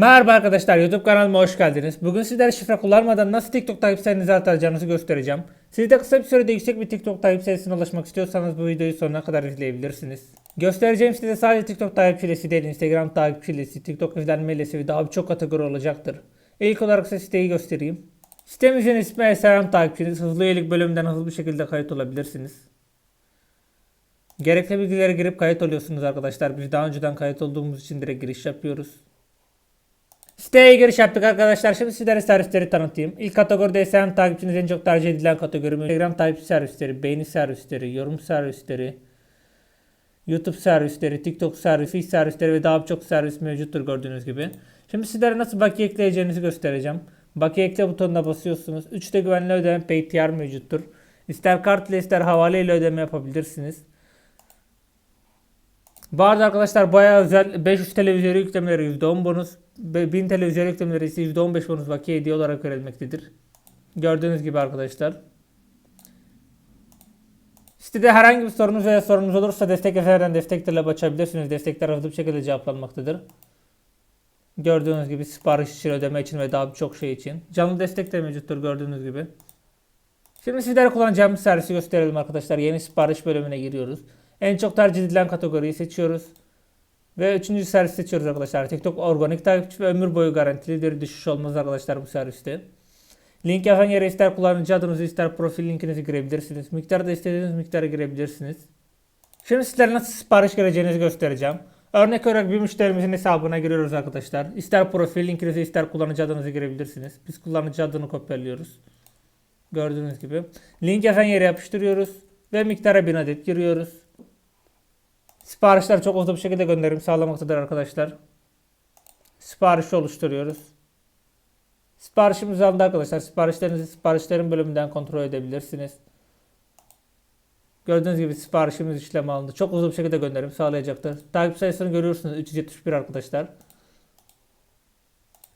Merhaba arkadaşlar YouTube kanalıma hoş geldiniz. Bugün sizlere şifre kullanmadan nasıl TikTok takipçilerinizi artıracağınızı göstereceğim. Siz de kısa bir sürede yüksek bir TikTok takip sayısına ulaşmak istiyorsanız bu videoyu sonuna kadar izleyebilirsiniz. Göstereceğim size sadece TikTok takipçilesi değil Instagram takipçilesi, TikTok izlenmelesi ve daha birçok kategori olacaktır. İlk olarak size siteyi göstereyim. Sitemizin ismi Eserem takipçiniz. Hızlı üyelik bölümünden hızlı bir şekilde kayıt olabilirsiniz. Gerekli bilgilere girip kayıt oluyorsunuz arkadaşlar. Biz daha önceden kayıt olduğumuz için direkt giriş yapıyoruz. Siteye giriş yaptık arkadaşlar. Şimdi sizlere servisleri tanıtayım. İlk kategoride Instagram takipçiniz en çok tercih edilen kategori. Instagram takipçi servisleri, beğeni servisleri, yorum servisleri, YouTube servisleri, TikTok servisi, servisleri ve daha birçok servis mevcuttur gördüğünüz gibi. Şimdi sizlere nasıl bakiye ekleyeceğinizi göstereceğim. Bakiye ekle butonuna basıyorsunuz. 3'te güvenli ödeme PayTR mevcuttur. İster kart ile ister havale ile ödeme yapabilirsiniz. Bu arada arkadaşlar bayağı özel 500 TL üzeri yüklemeleri %10 bonus, 1000 TL üzeri yüklemeleri ise %15 bonus bakiye hediye olarak verilmektedir. Gördüğünüz gibi arkadaşlar. Sitede herhangi bir sorunuz veya sorunuz olursa destek eserden destek talep açabilirsiniz. Destekler hızlı bir şekilde cevaplanmaktadır. Gördüğünüz gibi sipariş için, ödeme için ve daha birçok şey için. Canlı destek de mevcuttur gördüğünüz gibi. Şimdi sizlere kullanacağımız servisi gösterelim arkadaşlar. Yeni sipariş bölümüne giriyoruz. En çok tercih edilen kategoriyi seçiyoruz. Ve üçüncü servis seçiyoruz arkadaşlar. TikTok organik takipçi ve ömür boyu garantilidir. Düşüş olmaz arkadaşlar bu serviste. Link yazan yere ister kullanıcı adınızı ister profil linkinizi girebilirsiniz. Miktarı da istediğiniz miktara girebilirsiniz. Şimdi sizlere nasıl sipariş gireceğinizi göstereceğim. Örnek olarak bir müşterimizin hesabına giriyoruz arkadaşlar. İster profil linkinizi ister kullanıcı adınızı girebilirsiniz. Biz kullanıcı adını kopyalıyoruz. Gördüğünüz gibi. Link yazan yere yapıştırıyoruz. Ve miktara 1000 adet giriyoruz. Siparişler çok hızlı bir şekilde gönderim sağlamaktadır arkadaşlar. Siparişi oluşturuyoruz. Siparişimiz aldı arkadaşlar. Siparişlerinizi siparişlerin bölümünden kontrol edebilirsiniz. Gördüğünüz gibi siparişimiz işlem alındı. Çok hızlı bir şekilde gönderim sağlayacaktır. Takip sayısını görüyorsunuz 371 arkadaşlar.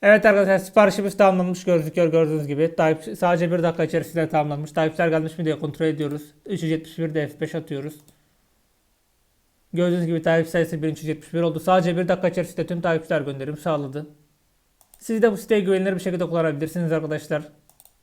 Evet arkadaşlar siparişimiz tamamlanmış gözüküyor gördüğünüz gibi. Takip, sadece bir dakika içerisinde tamamlanmış. Takipçiler gelmiş mi diye kontrol ediyoruz. 371 de F5 atıyoruz. Gördüğünüz gibi takip sayısı 1371 oldu. Sadece bir dakika içerisinde tüm takipçiler gönderim sağladı. Siz de bu siteyi güvenilir bir şekilde kullanabilirsiniz arkadaşlar.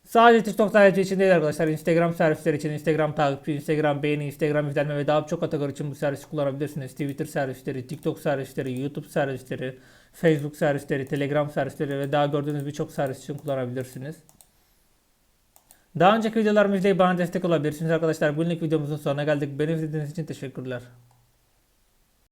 Sadece TikTok takipçi için değil arkadaşlar. Instagram servisleri için, Instagram takipçi, Instagram beğeni, Instagram izlenme ve daha birçok kategori için bu servisi kullanabilirsiniz. Twitter servisleri, TikTok servisleri, YouTube servisleri, Facebook servisleri, Telegram servisleri ve daha gördüğünüz birçok servis için kullanabilirsiniz. Daha önceki videolarımı izleyip bana destek olabilirsiniz arkadaşlar. Bugünlük videomuzun sonuna geldik. Beni izlediğiniz için teşekkürler.